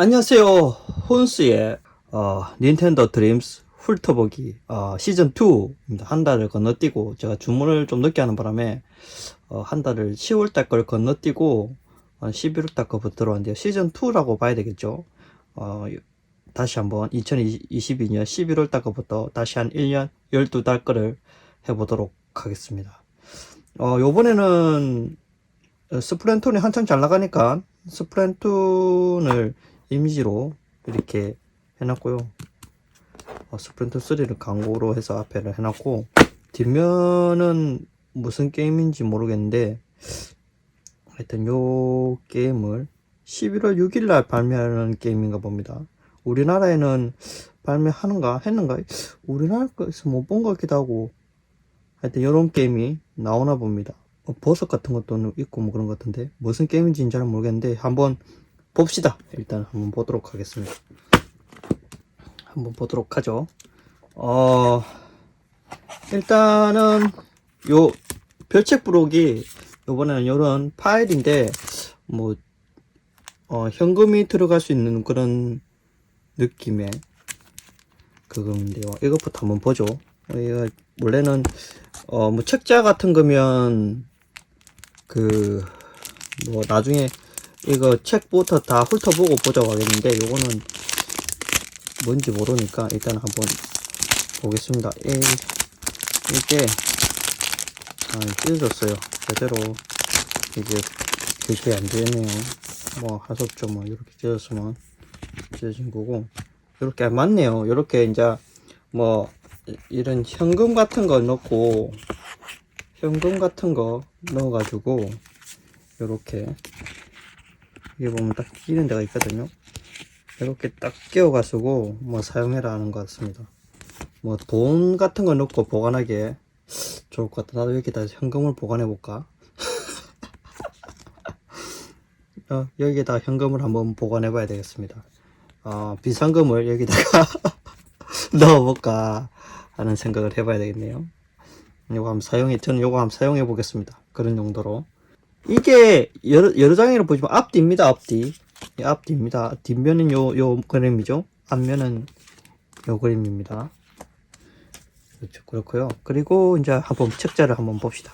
안녕하세요. 혼스의 어, 닌텐도 드림스 훑어보기 어, 시즌 2입니다. 한 달을 건너뛰고 제가 주문을 좀 늦게 하는 바람에 어, 한 달을 10월 달 걸 건너뛰고 어, 11월 달 거부터 들어왔는데요. 시즌 2라고 봐야 되겠죠. 어, 다시 한번 2022년 11월 달 거부터 다시 한 1년 12달 거를 해보도록 하겠습니다. 어, 요번에는 어, 스플랜톤이 한창 잘 나가니까 스플랜톤을 이미지로 이렇게 해놨고요. 어, 스플랜톤 3를 광고로 해서 앞에를 해놨고 뒷면은 무슨 게임인지 모르겠는데 하여튼 요 게임을 11월 6일날 발매하는 게임인가 봅니다. 우리나라에는 발매하는가 했는가 우리나라에서 못 본 것 같기도 하고 하여튼 이런 게임이 나오나 봅니다. 어, 버섯 같은 것도 있고 뭐 그런 것 같은데 무슨 게임인지는 잘 모르겠는데 한번 봅시다. 일단 한번 보도록 하겠습니다. 한번 보도록 하죠. 어 일단은 요 별책 부록이 요번에는 요런 파일인데 뭐 어, 현금이 들어갈 수 있는 그런 느낌의 그건데요. 이것부터 한번 보죠. 어, 이거 원래는 어 뭐 책자 같은 거면 그 뭐 나중에 이거 책부터 다 훑어보고 보자고 하겠는데 요거는 뭔지 모르니까 일단 한번 보겠습니다. 이, 이게 아, 찢어졌어요. 제대로 이게 교체가 안 되네요. 뭐 없죠. 뭐 이렇게 찢어졌으면 찢어진 거고 이렇게 맞네요. 이렇게 이제 뭐 이- 이런 현금 같은 거 넣고 현금 같은 거 넣어 가지고 이렇게 여기 보면 딱 끼는 데가 있거든요. 이렇게 딱 끼워가지고 뭐 사용해라 하는 것 같습니다. 뭐 돈 같은 거 넣고 보관하기에 좋을 것 같다. 나도 여기다 현금을 보관해 볼까? 어, 여기다 현금을 한번 보관해 봐야 되겠습니다. 어, 비상금을 여기다가 넣어볼까 하는 생각을 해봐야 되겠네요. 요거 한번 사용해, 저는 요거 한번 사용해 보겠습니다. 그런 용도로. 이게 여러, 여러 장애로 보시면 앞뒤입니다, 앞뒤. 이 앞뒤입니다. 뒷면은 요, 요 그림이죠. 앞면은 요 그림입니다. 그렇죠. 그렇고요. 그리고 이제 한번 책자를 한번 봅시다.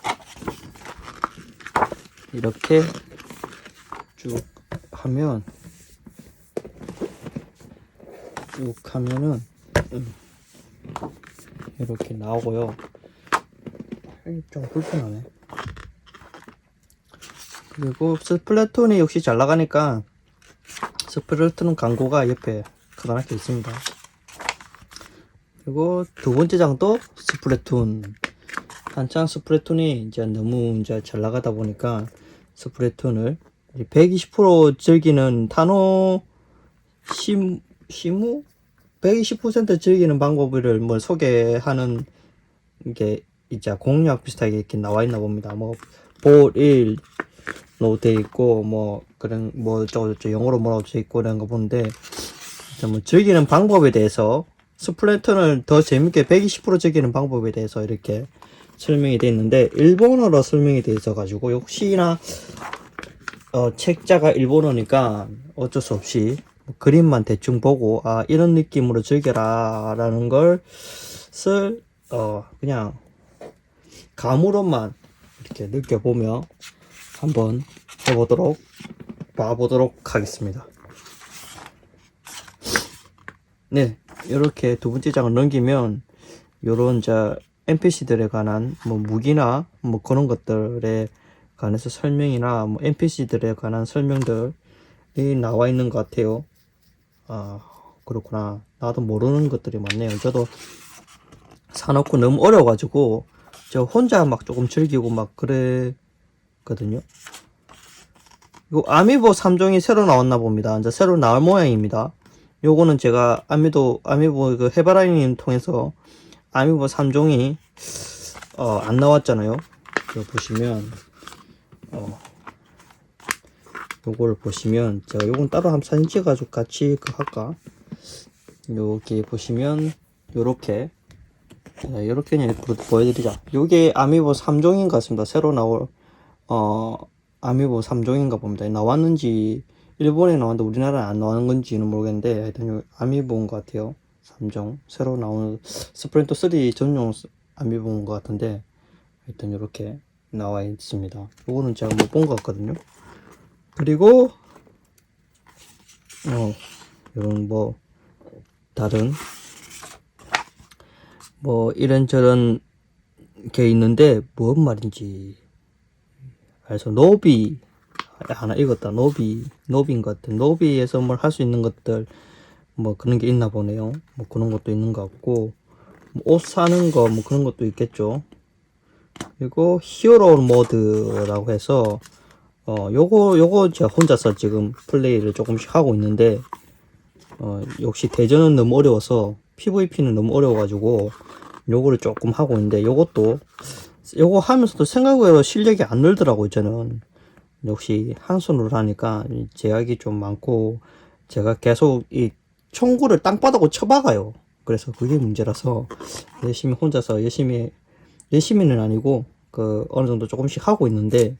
이렇게 쭉 하면 쭉 하면은 음, 이렇게 나오고요. 이좀 불편하네. 그리고 스플래톤이 역시 잘 나가니까 스플래톤 광고가 옆에 커다랗게 있습니다. 그리고 두 번째 장도 스플래톤. 한창 스플래톤이 이제 너무 이제 잘 나가다 보니까 스플래톤을 120% 즐기는 타노 심, 시무? 120% 즐기는 방법을 뭐 소개하는 게 이제 공약 비슷하게 이렇게 나와 있나 봅니다. 뭐, 볼 일, 노돼 있고, 뭐, 그런, 뭐, 저, 저 영어로 뭐라고 써 있고, 이런 거 보는데, 뭐, 즐기는 방법에 대해서, 스플래톤을 더 재밌게 120% 즐기는 방법에 대해서 이렇게 설명이 돼 있는데, 일본어로 설명이 돼 있어 가지고, 혹시나, 어, 책자가 일본어니까 어쩔 수 없이 뭐 그림만 대충 보고, 아, 이런 느낌으로 즐겨라, 라는 걸, 쓸, 어, 그냥, 감으로만 이렇게 느껴보며 한번 해보도록 봐보도록 하겠습니다. 네, 이렇게 두 번째 장을 넘기면 요런 자 NPC들에 관한 뭐 무기나 뭐 그런 것들에 관해서 설명이나 뭐 NPC들에 관한 설명들이 나와 있는 것 같아요. 아 그렇구나. 나도 모르는 것들이 많네요. 저도 사놓고 너무 어려워가지고 저 혼자 막 조금 즐기고 막 그랬 거든요. 이거 아미보 3종이 새로 나왔나 봅니다. 이제 새로 나올 모양입니다. 요거는 제가 아미도 아미보 그 해바라님 통해서 아미보 3종이 어, 안 나왔잖아요. 이거 보시면 어 요걸 보시면 제가 요건 따로 한번 사진 찍어가지고 같이 그 할까? 여기 보시면 요렇게 자, 이렇게 그냥 보여드리자. 요게 아미보 3종인 것 같습니다. 새로 나올, 어, 아미보 3종인가 봅니다. 나왔는지 일본에 나왔는데 우리나라에 안 나오는 건지는 모르겠는데 하여튼 요 아미보인 것 같아요. 3종 새로 나오는 스프린터 3 전용 아미보인 것 같은데 하여튼 이렇게 나와 있습니다. 요거는 제가 못 본 것 같거든요. 그리고 어 이런 뭐 다른 뭐 이런저런 게 있는데 뭔 말인지 그래서 노비 하나 읽었다. 노비 노비인 것 같아. 노비에서 뭘 할 수 있는 것들 뭐 그런 게 있나 보네요. 뭐 그런 것도 있는 것 같고 뭐 옷 사는 거 뭐 그런 것도 있겠죠. 그리고 히어로 모드라고 해서 어 요거 요거 제가 혼자서 지금 플레이를 조금씩 하고 있는데 어 역시 대전은 너무 어려워서 PVP는 너무 어려워가지고 요거를 조금 하고 있는데 요것도 요거 하면서도 생각외로 실력이 안 늘더라고요 저는. 역시 한 손으로 하니까 이 제약이 좀 많고 제가 계속 이 총구를 땅바닥으로 쳐박아요. 그래서 그게 문제라서 열심히 혼자서 열심히 열심히는 아니고 그 어느 정도 조금씩 하고 있는데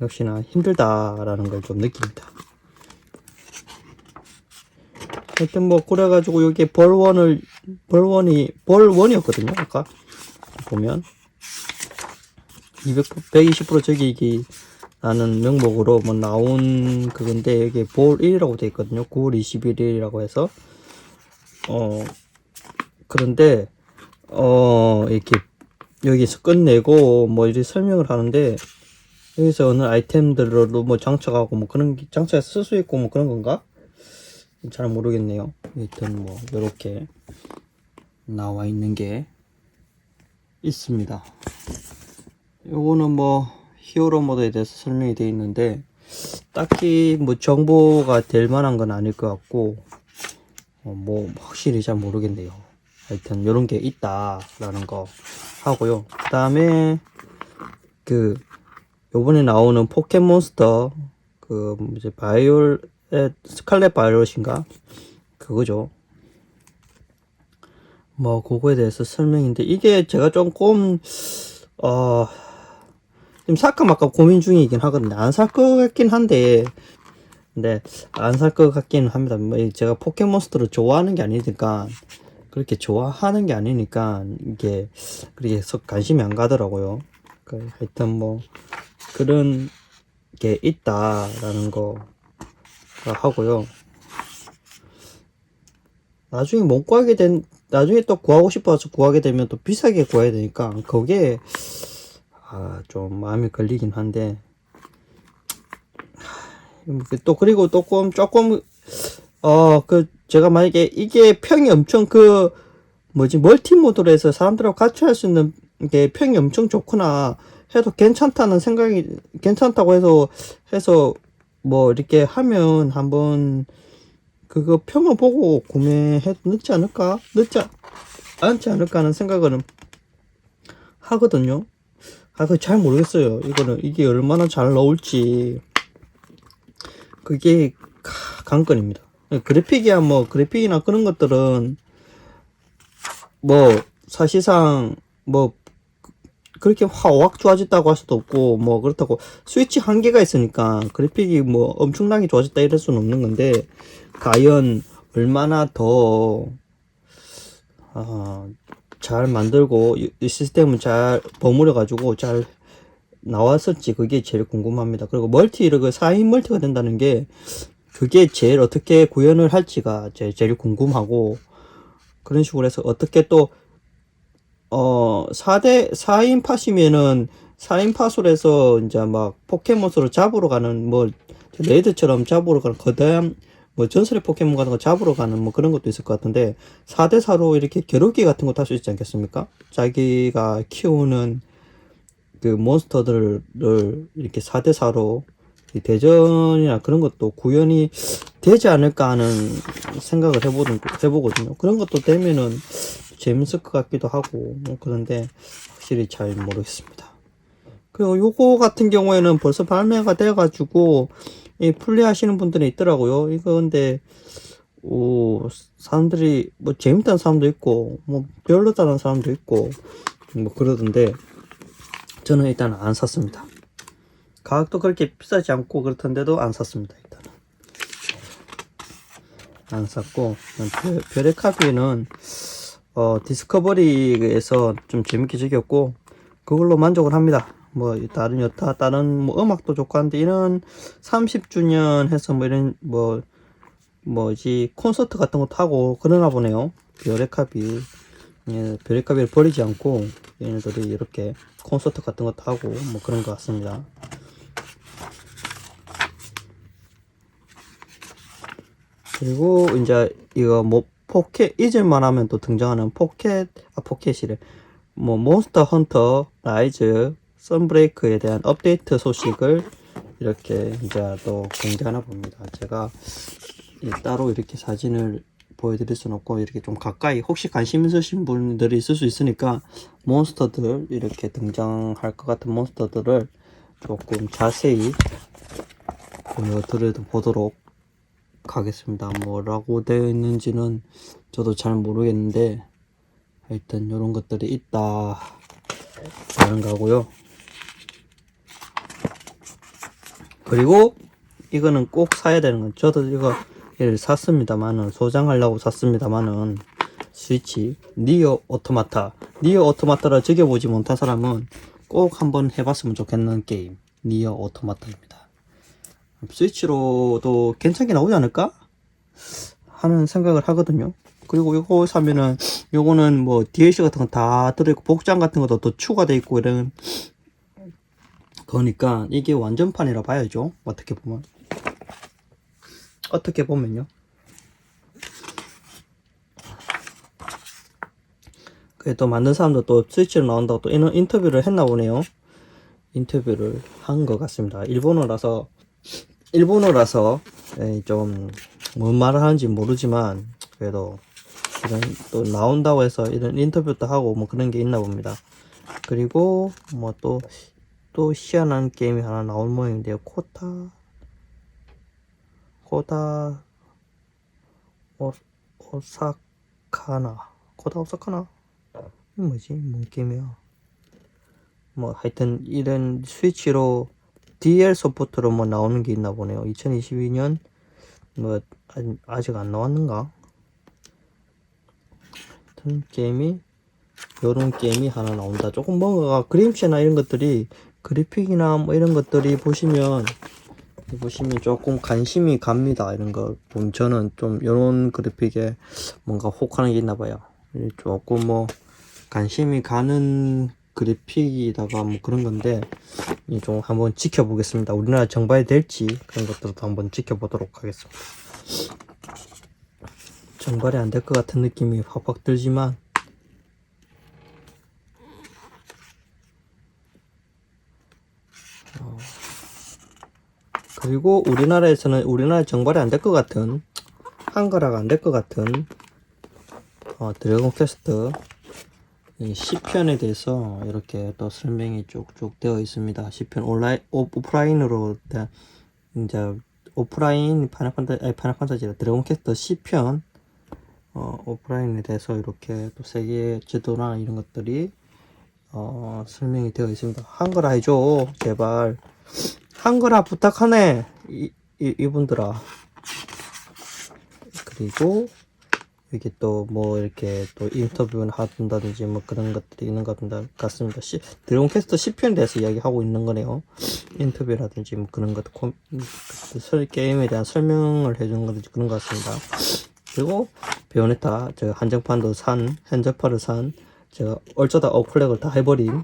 역시나 힘들다라는 걸 좀 느낍니다. 하여튼 뭐 그래가지고 여기 벌원을 벌원이 벌원이었거든요 아까 보면 200 120% 저기기 라는 명목으로 뭐 나온 그건데 여기 볼 1이라고 돼 있거든요 9월 21일이라고 해서 어 그런데 어 이렇게 여기서 끝내고 뭐 이렇게 설명을 하는데 여기서 어느 아이템들로 뭐 장착하고 뭐 그런 게 장착해서 쓸수 있고 뭐 그런 건가? 잘 모르겠네요. 하여튼 뭐 이렇게 나와 있는 게 있습니다. 요거는 뭐 히어로 모드에 대해서 설명이 되어 있는데 딱히 뭐 정보가 될 만한 건 아닐 것 같고 어, 뭐 확실히 잘 모르겠네요. 하여튼 이런 게 있다 라는 거 하고요. 그 다음에 그 요번에 나오는 포켓몬스터 그 이제 바이올 에, 스칼렛 바이올인가 그거죠. 뭐 그거에 대해서 설명인데 이게 제가 조금 어 지금 살까 말까 고민 중이긴 하거든요. 안 살 것 같긴 한데 근데 안 살 것 같기는 합니다. 뭐 제가 포켓몬스터를 좋아하는 게 아니니까 그렇게 좋아하는 게 아니니까 이게 그렇게 썩 관심이 안 가더라고요. 그 하여튼 뭐 그런 게 있다라는 거 하고요. 나중에 못 구하게 된 나중에 또 구하고 싶어서 구하게 되면 또 비싸게 구해야 되니까 그게 아, 좀 마음이 걸리긴 한데 하, 또 그리고 조금 조금 어 그 제가 만약에 이게 평이 엄청 그 뭐지 멀티 모드로 해서 사람들하고 같이 할 수 있는 게 평이 엄청 좋구나 해도 괜찮다는 생각이 괜찮다고 해서 해서 뭐 이렇게 하면 한번 그거 평을 보고 구매해도 늦지 않을까 늦지 않- 않지 않을까 하는 생각은 하거든요. 아, 그 잘 모르겠어요. 이거는 이게 얼마나 잘 나올지 그게 가- 관건입니다. 그래픽이야 뭐 그래픽이나 그런 것들은 뭐 사실상 뭐 그렇게 확 좋아졌다고 할 수도 없고 뭐 그렇다고 스위치 한계가 있으니까 그래픽이 뭐 엄청나게 좋아졌다 이럴 수는 없는 건데 과연 얼마나 더 아, 잘 만들고 이- 이 시스템을 잘 버무려 가지고 잘 나왔을지 그게 제일 궁금합니다. 그리고 멀티 그 4인 멀티가 된다는 게 그게 제일 어떻게 구현을 할지가 제일, 제일 궁금하고 그런 식으로 해서 어떻게 또 어, 4대, 4인 팟이면은, 4인 팟으로 해서, 이제 막, 포켓몬스로 잡으러 가는, 뭐, 레이드처럼 잡으러 가는, 거대한, 뭐, 전설의 포켓몬 같은 거 잡으러 가는, 뭐, 그런 것도 있을 것 같은데, 4대4로 이렇게 겨루기 같은 것도 할 수 있지 않겠습니까? 자기가 키우는, 그, 몬스터들을, 이렇게 4대4로, 대전이나 그런 것도 구현이 되지 않을까 하는 생각을 해보는, 해보거든요. 그런 것도 되면은, 재밌을 것 같기도 하고 뭐 그런데 확실히 잘 모르겠습니다. 그리고 요거 같은 경우에는 벌써 발매가 돼가지고 이 플레이하시는 분들이 있더라고요. 이거 근데 오 사람들이 뭐 재밌다는 사람도 있고 뭐 별로다는 사람도 있고 뭐 그러던데 저는 일단 안 샀습니다. 가격도 그렇게 비싸지 않고 그렇던데도 안 샀습니다. 일단은 안 샀고 별- 별의 카피는 어, 디스커버리에서 좀 재밌게 즐겼고 그걸로 만족을 합니다. 뭐 다른 여타 다른 뭐 음악도 좋고 한데 이런 30주년 해서 뭐 이런 뭐 뭐지 콘서트 같은 것도 하고 그러나 보네요. 별의 카피 예, 별의 카피를 버리지 않고 얘네들이 이렇게 콘서트 같은 것도 하고 뭐 그런 것 같습니다. 그리고 이제 이거 뭐 포켓 잊을만 하면 또 등장하는 포켓 아 포켓이래 뭐 몬스터 헌터 라이즈 선브레이크에 대한 업데이트 소식을 이렇게 이제 또 공개하나 봅니다. 제가 이 따로 이렇게 사진을 보여드릴 수는 없고 이렇게 좀 가까이 혹시 관심 있으신 분들이 있을 수 있으니까 몬스터들 이렇게 등장할 것 같은 몬스터들을 조금 자세히 보여드려 보도록 하겠습니다. 뭐라고 되어 있는지는 저도 잘 모르겠는데 하여튼 이런 것들이 있다 라는 거고요. 그리고 이거는 꼭 사야 되는 건 저도 이거 얘를 샀습니다만은 소장하려고 샀습니다만은 스위치 니어 오토마타 니어 오토마타를 즐겨보지 못한 사람은 꼭 한번 해봤으면 좋겠는 게임 니어 오토마타입니다. 스위치로도 괜찮게 나오지 않을까? 하는 생각을 하거든요. 그리고 이거 사면은 요거는 뭐 DLC 같은 거 다 들어있고 복장 같은 것도 또 추가돼 있고 이런 거니까 이게 완전판이라 봐야죠. 어떻게 보면 어떻게 보면요. 그래 또 만든 사람도 또 스위치로 나온다고 또 이런 인터뷰를 했나 보네요. 인터뷰를 한 것 같습니다. 일본어라서 일본어라서 예, 좀뭔 말을 하는지 모르지만 그래도 이런 또 나온다고 해서 이런 인터뷰도 하고 뭐 그런 게 있나 봅니다. 그리고 뭐 또 또 희한한 게임이 하나 나온 모양인데요. 코타 코다 오, 오사카나 코다 오사카나 뭐지? 뭔 게임이야? 뭐 하여튼 이런 스위치로 DL 소프트로 뭐 나오는 게 있나 보네요. 2022년 뭐 아직 안 나왔는가? 하여튼 게임이 요런 게임이 하나 나온다. 조금 뭔가 그림체나 이런 것들이 그래픽이나 뭐 이런 것들이 보시면 보시면 조금 관심이 갑니다. 이런 거 보면 저는 좀 요런 그래픽에 뭔가 혹하는 게 있나 봐요. 조금 뭐 관심이 가는 그래픽이다가 뭐 그런 건데 이좀 한번 지켜보겠습니다. 우리나라 정발이 될지 그런 것들도 한번 지켜보도록 하겠습니다. 정발이 안 될 것 같은 느낌이 확확 들지만 그리고 우리나라에서는 우리나라 정발이 안 될 것 같은 한글화가 안 될 것 같은 어, 드래곤 퀘스트 이 시편에 대해서 이렇게 또 설명이 쭉쭉 되어 있습니다. 시편 온라인 오, 오프라인으로 된 이제 오프라인 파이널 판타 아니 파이널 판타지라 드래곤 퀘스트 시편 어, 오프라인에 대해서 이렇게 또 세계 지도나 이런 것들이 어, 설명이 되어 있습니다. 한글화 해줘 제발 한글화 부탁하네 이, 이 이분들아 그리고 이게 또 뭐 이렇게 또 인터뷰를 한다든지 뭐 그런 것들이 있는 것 같습니다. 시, 퀘스트 10편에 대해서 이야기하고 있는 거네요. 인터뷰라든지 뭐 그런 것, 콤, 그 설, 게임에 대한 설명을 해주는 거든지 그런 것 같습니다. 그리고 베오네타 제가 한정판도 산, 현저파를 산, 제가 얼쩌다 어플렉을 다 해버린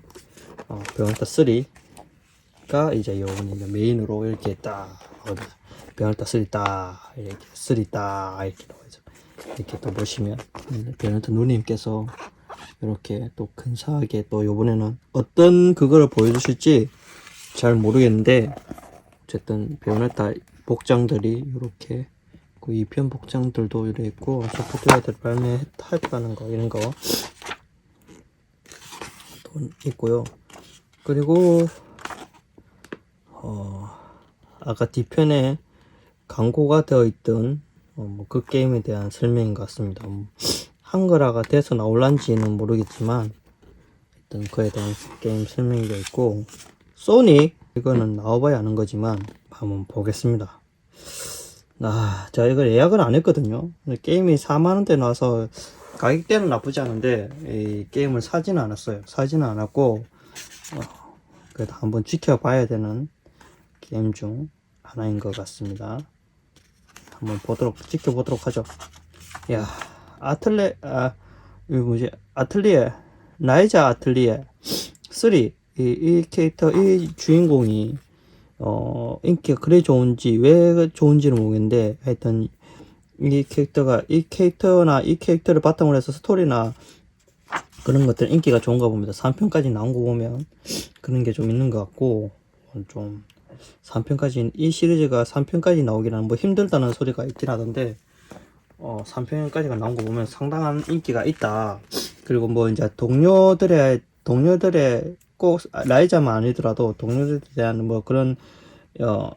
어, 베오네타 3가 이제 요번 이제 메인으로 이렇게 딱 나옵니다. 베오네타 3 딱 이렇게 3딱 이렇게 나와있죠. 이렇게 또 보시면 베네트 누님께서 이렇게 또 근사하게 또 요번에는 어떤 그거를 보여주실지 잘 모르겠는데 어쨌든 베네타 복장들이 이렇게 그 2편 복장들도 이래 있고 소프트웨어들 발매했다는 거 이런 거 또 있고요 그리고 어 아까 뒤편에 광고가 되어 있던 어, 뭐 그 게임에 대한 설명인 것 같습니다. 음, 한글화가 돼서 나올란지는 모르겠지만 일단 그에 대한 게임 설명이 되어 있고 소닉 이거는 나와봐야 아는 거지만 한번 보겠습니다. 아, 제가 이걸 예약을 안 했거든요. 게임이 4만원대 나와서 가격대는 나쁘지 않은데, 이 게임을 사지는 않았어요. 사지는 않았고, 어, 그래도 한번 지켜봐야 되는 게임 중 하나인 것 같습니다. 한번 보도록, 지켜보도록 하죠. 야, 아틀레, 아, 이거 뭐지? 아틀리에, 나이자 아틀리에 3. 이, 이 캐릭터, 이 주인공이, 어, 인기가 그래 좋은지, 왜 좋은지는 모르겠는데, 하여튼, 이 캐릭터가, 이 캐릭터나 이 캐릭터를 바탕으로 해서 스토리나 그런 것들 인기가 좋은가 봅니다. 3편까지 나온 거 보면 그런 게 좀 있는 것 같고, 좀, 3편까지, 이 시리즈가 3편까지 나오기는 뭐 힘들다는 소리가 있긴 하던데, 어, 3편까지가 나온 거 보면 상당한 인기가 있다. 그리고 뭐 이제 동료들의, 동료들의 꼭 라이자만 아니더라도 동료들에 대한 뭐 그런, 어,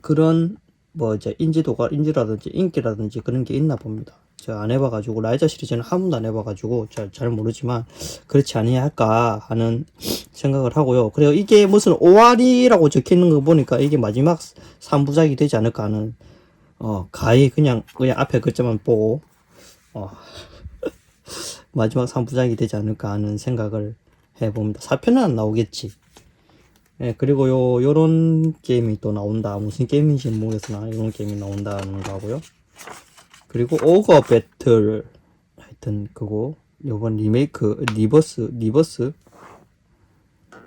그런 뭐 이제 인지도가, 인지라든지 인기라든지 그런 게 있나 봅니다. 제가 안 해봐가지고, 라이자 시리즈는 한 번도 안 해봐가지고 잘, 잘 모르지만 그렇지 아니야 할까 하는 생각을 하고요. 그리고 이게 무슨 5알이라고 적혀 있는 거 보니까 이게 마지막 3부작이 되지 않을까 하는 어, 가히 그냥, 그냥 앞에 글자만 보고, 어, 마지막 3부작이 되지 않을까 하는 생각을 해봅니다. 4편은 안 나오겠지. 예, 그리고 요, 요런 게임이 또 나온다. 무슨 게임인지는 모르겠으나, 요런 게임이 나온다는 거 하고요. 그리고 오거 배틀, 하여튼, 그거, 요번 리메이크, 리버스, 리버스?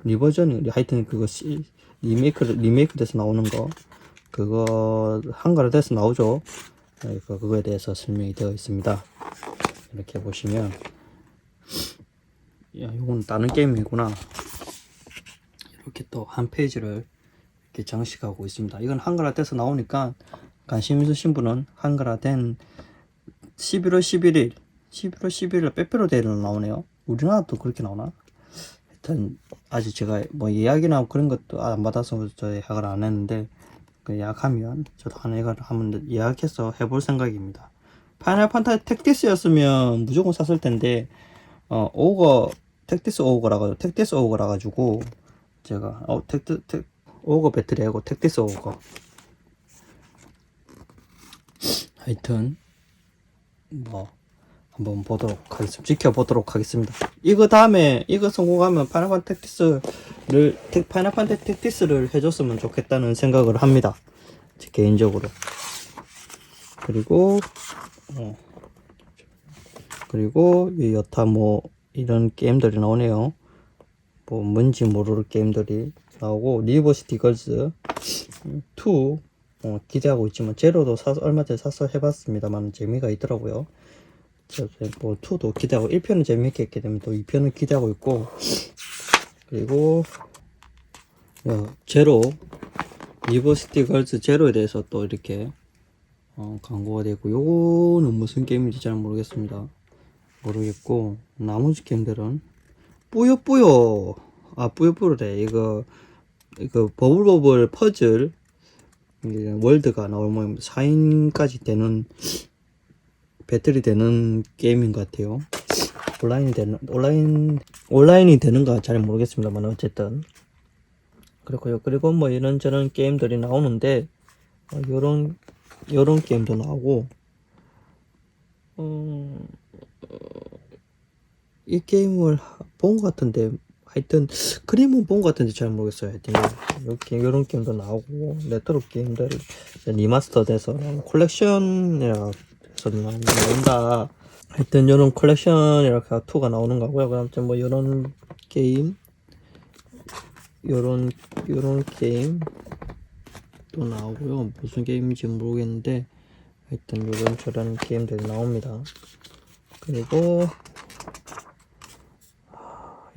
리버전이, 하여튼 그거, 시, 리메이크, 리메이크 돼서 나오는 거. 그거 한글화 돼서 나오죠. 네, 그- 그거에 대해서 설명이 되어 있습니다. 이렇게 보시면 야 이건 다른 게임이구나. 이렇게 또 한 페이지를 이렇게 장식하고 있습니다. 이건 한글화 돼서 나오니까 관심 있으신 분은 한글화 된 11월 11일 11월 11일 빼빼로 데이로 나오네요. 우리나라도 그렇게 나오나? 하여튼 아직 제가 뭐 예약이나 그런 것도 안 받아서 저 예약을 안 했는데 그 예약하면 저도 하나 이걸 한번 예약해서 해볼 생각입니다. 파이널 판타지 택티스였으면 무조건 샀을 텐데 어 오거 택티스 오거라 가지고 택티스 오거라 가지고 제가 어 택트 택 오거 배틀이고 택티스 오거 하여튼 뭐 한번 보도록 하겠습니다. 지켜보도록 하겠습니다. 이거 다음에 이거 성공하면 판타지 택티스를 판타지 택티스를 해줬으면 좋겠다는 생각을 합니다. 제 개인적으로. 그리고 어, 그리고 이 여타 뭐 이런 게임들이 나오네요. 뭐 뭔지 모르는 게임들이 나오고 리버시티 걸즈 2 어, 기대하고 있지만 제로도 사서 얼마 전에 사서 해봤습니다만 재미가 있더라고요. 저뭐 2도 기대하고 1편은 재미있게 했기 때문에 또 2편은 기대하고 있고 그리고 어, 제로 리버시티 걸즈 제로에 대해서 또 이렇게 어, 광고가 되고 요거는 무슨 게임인지 잘 모르겠습니다. 모르겠고 나머지 게임들은 뿌요뿌요 아 뿌요뿌요래 이거 이거 버블버블 퍼즐 월드가 모양입니다. 4인까지 되는 배틀이 되는 게임인 것 같아요. 온라인이 되는 온라인 온라인이 되는가 잘 모르겠습니다만 어쨌든 그렇고요. 그리고 뭐 이런저런 게임들이 나오는데 어, 요런 요런 게임도 나오고 어, 이 게임을 본 것 같은데 하여튼 그림은 본 것 같은데 잘 모르겠어요. 하여튼 이렇게 요런 게임도 나오고 레트로 게임들 리마스터 돼서 콜렉션이라 해서 나온다. 하여튼 요런 콜렉션이라고 2가 나오는 거고요. 그다음 뭐 요런 게임 요런 요런 게임 또 나오고요. 무슨 게임인지 모르겠는데 하여튼 요런 저런 게임들이 나옵니다. 그리고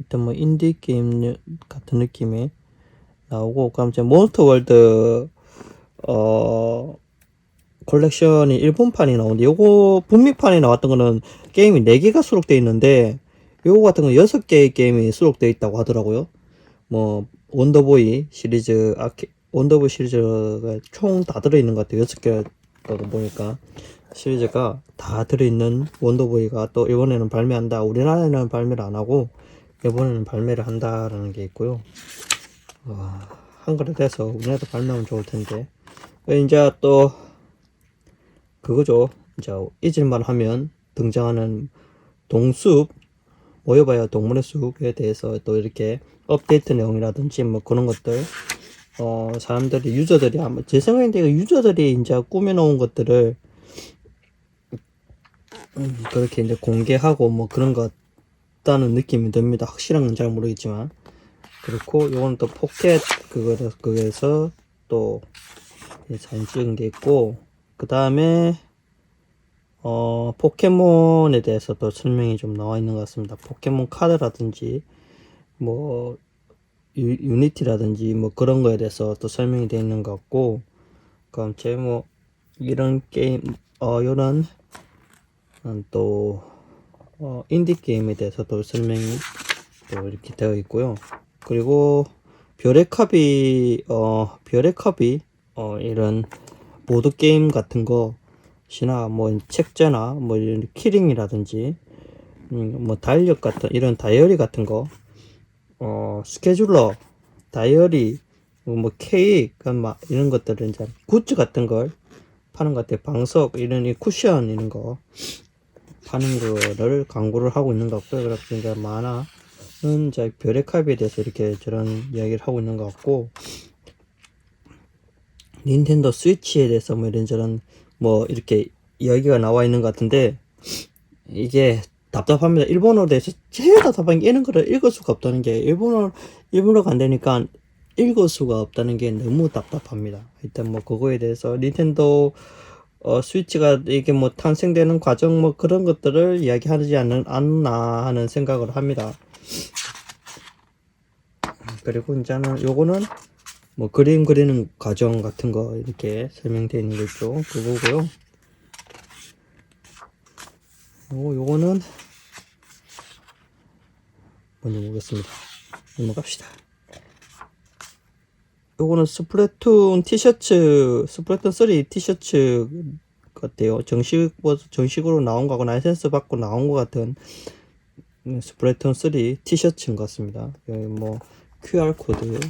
하여튼 뭐 인디 게임 같은 느낌이 나오고 그럼 이제 몬스터 월드 어 콜렉션이 일본판이 나오는데 요거 북미판이 나왔던 거는 게임이 4개가 수록되어 있는데 요거 같은 건 6개의 게임이 수록되어 있다고 하더라고요. 뭐 원더보이 시리즈 아케 원더보이 시리즈가 총 다 들어있는 것 같아요. 6개가 보니까 시리즈가 다 들어있는 원더보이가 또 이번에는 발매한다. 우리나라에는 발매를 안 하고 이번에는 발매를 한다라는 게 있고요. 와, 한글에 돼서 우리나라도 발매하면 좋을 텐데. 이제 또 그거죠. 이제 잊을만 하면 등장하는 동숲 모여봐야 동물의 숲에 대해서 또 이렇게 업데이트 내용이라든지 뭐 그런 것들 어 사람들이 유저들이 아마 제 생각인데 유저들이 이제 꾸며놓은 것들을 음, 그렇게 이제 공개하고 뭐 그런 것 같다는 느낌이 듭니다. 확실한 건 잘 모르겠지만 그렇고 요거는 또 포켓 그거를 그에서 또이 사진 찍은 게 있고 그 다음에 어 포켓몬에 대해서 또 설명이 좀 나와 있는 것 같습니다. 포켓몬 카드라든지 뭐 유, 유니티라든지 뭐 그런 거에 대해서 또 설명이 되어 있는 것 같고 그럼 제뭐 이런 게임 어 이런 음, 또 어, 인디 게임에 대해서도 설명이 또 이렇게 되어 있고요. 그리고 별의 컵이 어 별의 컵이 어 이런 보드 게임 같은 것이나 뭐 책자나 뭐 이런 키링이라든지 음, 뭐 달력 같은 이런 다이어리 같은 거 어, 스케줄러, 다이어리, 뭐 케이크, 막 이런 것들은 이제 굿즈 같은 걸 파는 것 같아요. 방석, 이런 이 쿠션 이런 거 파는 거를 광고를 하고 있는 것 같고요. 그래서 이제 만화는 이제 별의 컵에 대해서 이렇게 저런 이야기를 하고 있는 것 같고 닌텐도 스위치에 대해서 뭐 이런저런 뭐 이렇게 이야기가 나와 있는 것 같은데 이게 답답합니다. 일본어로 돼서 제일 답답한 게 이런 거를 읽을 수가 없다는 게 일본어 일본어가 안 되니까 읽을 수가 없다는 게 너무 답답합니다. 일단 뭐 그거에 대해서 닌텐도 어, 스위치가 이게 뭐 탄생되는 과정 뭐 그런 것들을 이야기하지 않는 않나 하는 생각을 합니다. 그리고 이제는 요거는 뭐 그림 그리는 과정 같은 거 이렇게 설명되어 있는 거 있죠. 그거고요. 요 요거는 뭔지 모르겠습니다. 넘어갑시다. 요거는 스플래툰 티셔츠, 스플래툰 3 티셔츠 같아요. 정식, 뭐, 정식으로 나온 거하고 라이센스 받고 나온 것 같은 음, 스플래툰 3 티셔츠인 것 같습니다. 여기 뭐, QR코드,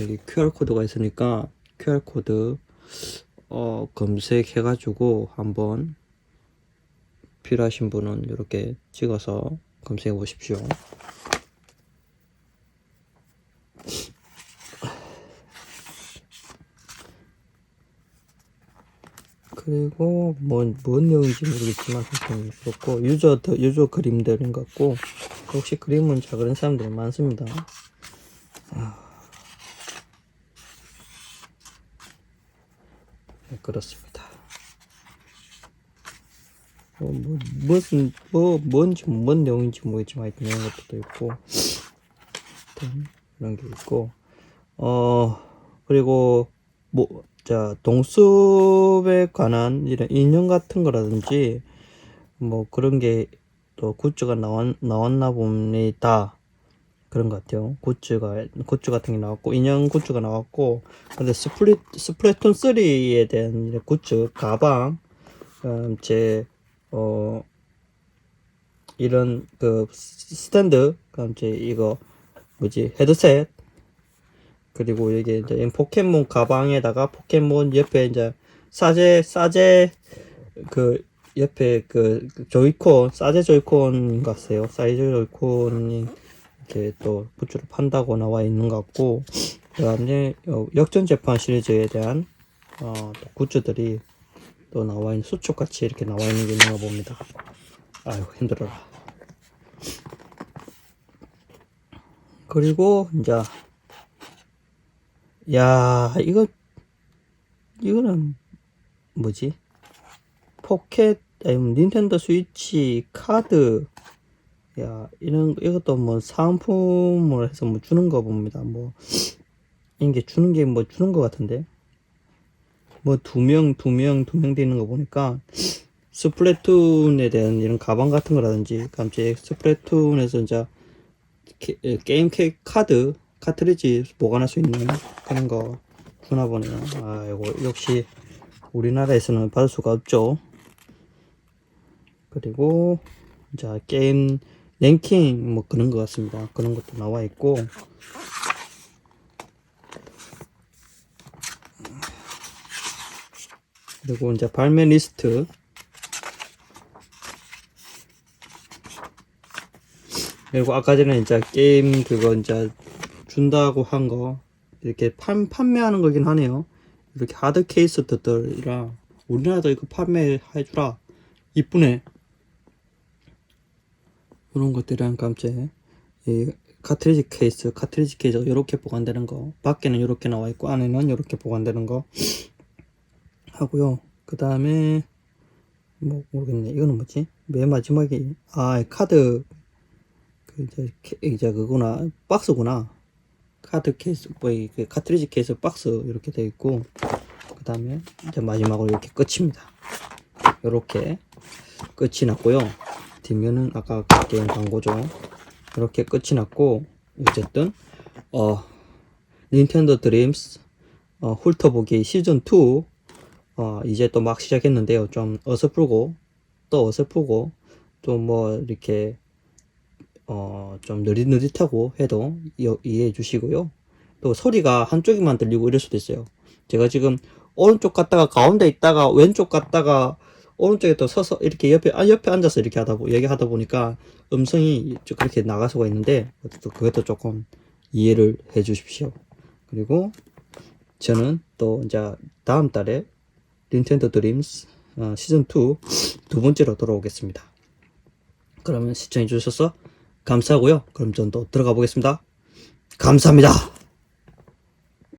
여기 QR코드가 있으니까 QR코드, 어, 검색해가지고 한번 필요하신 분은 이렇게 찍어서 검색해 보십시오. 그리고 뭔, 뭔 내용인지 모르겠지만 하여튼 그렇고 유저 더 유저 그림들인 것 같고 역시 그림은 잘 그린 사람들이 많습니다. 아. 네, 그렇습니다. 뭐, 뭐, 무슨, 뭐, 뭔지, 뭔 내용인지 모르겠지만 하여튼 이런 것도 있고, 하여튼 이런 게 있고, 어, 그리고, 뭐, 자, 동숲에 관한 이런 인형 같은 거라든지, 뭐 그런 게 또 굿즈가 나왔, 나왔나 봅니다. 그런 것 같아요. 굿즈가, 굿즈 같은 게 나왔고, 인형 굿즈가 나왔고, 근데 스플릿, 스플래툰 3에 대한 이런 굿즈, 가방, 음, 제, 어, 이런 그 스탠드, 그럼 이제 이거, 뭐지, 헤드셋, 그리고 여기 이제 포켓몬 가방에다가 포켓몬 옆에 이제 사제 사제 그 옆에 그 조이콘 사제 조이콘 같아요. 사제 조이콘이 이렇게 또 굿즈로 판다고 나와 있는 것 같고 그다음에 어, 역전 재판 시리즈에 대한 어, 또 굿즈들이 또 나와 있는 수첩 같이 이렇게 나와 있는 게 있는 가 봅니다. 아유 힘들어라. 그리고 이제 야, 이거, 이거는 뭐지? 포켓, 아니, 닌텐도 스위치 카드, 야, 이런, 이것도 뭐 상품을 해서 뭐 주는 거 봅니다. 뭐, 이게 주는 게 뭐 주는 거 같은데? 뭐 두 명, 두 명, 두명 되는 거 보니까, 스플래툰에 대한 이런 가방 같은 거라든지, 감지 스플래툰에서 이제, 게, 게임 캐 카드, 카트리지 보관할 수 있는 그런 거 주나 보네요. 아이고 역시 우리나라에서는 받을 수가 없죠. 그리고 자 게임 랭킹 뭐 그런 것 같습니다. 그런 것도 나와 있고 그리고 이제 발매 리스트 그리고 아까 전에 이제 게임 그거 이제 준다고 한 거 이렇게 판, 판매하는 거긴 하네요. 이렇게 하드 케이스들이랑 우리나라도 이거 판매해주라. 이쁘네. 이런 것들이랑 감제. 이 카트리지 케이스, 카트리지 케이스 이렇게 보관되는 거. 밖에는 이렇게 나와 있고 안에는 이렇게 보관되는 거 하고요. 그 다음에 뭐 모르겠네. 이거는 뭐지? 맨 마지막에 아 카드 그 이제 케- 이제 그거나 박스구나. 카드 케이스 뭐그 카트리지 케이스 박스 이렇게 돼 있고 그 다음에 이제 마지막으로 이렇게 끝입니다. 이렇게 끝이 났고요. 뒷면은 아까 그 게임 광고죠. 이렇게 끝이 났고 어쨌든 어 닌텐도 드림스 어, 훑어보기 시즌 2 어, 이제 또 막 시작했는데요. 좀 어설프고 또 어설프고 또 뭐 이렇게 어, 좀 느릿느릿하고 해도 이- 이해해 주시고요. 또 소리가 한쪽에만 들리고 이럴 수도 있어요. 제가 지금 오른쪽 갔다가 가운데 있다가 왼쪽 갔다가 오른쪽에 또 서서 이렇게 옆에 아 옆에 앉아서 이렇게 하다 보 얘기하다 보니까 음성이 좀 그렇게 나갈 수가 있는데 또 그것도 조금 이해를 해 주십시오. 그리고 저는 또 이제 다음 달에 닌텐도 드림스 어, 시즌 2 두 번째로 돌아오겠습니다. 그러면 시청해 주셔서 감사하고요. 그럼 전 또 들어가 보겠습니다. 감사합니다.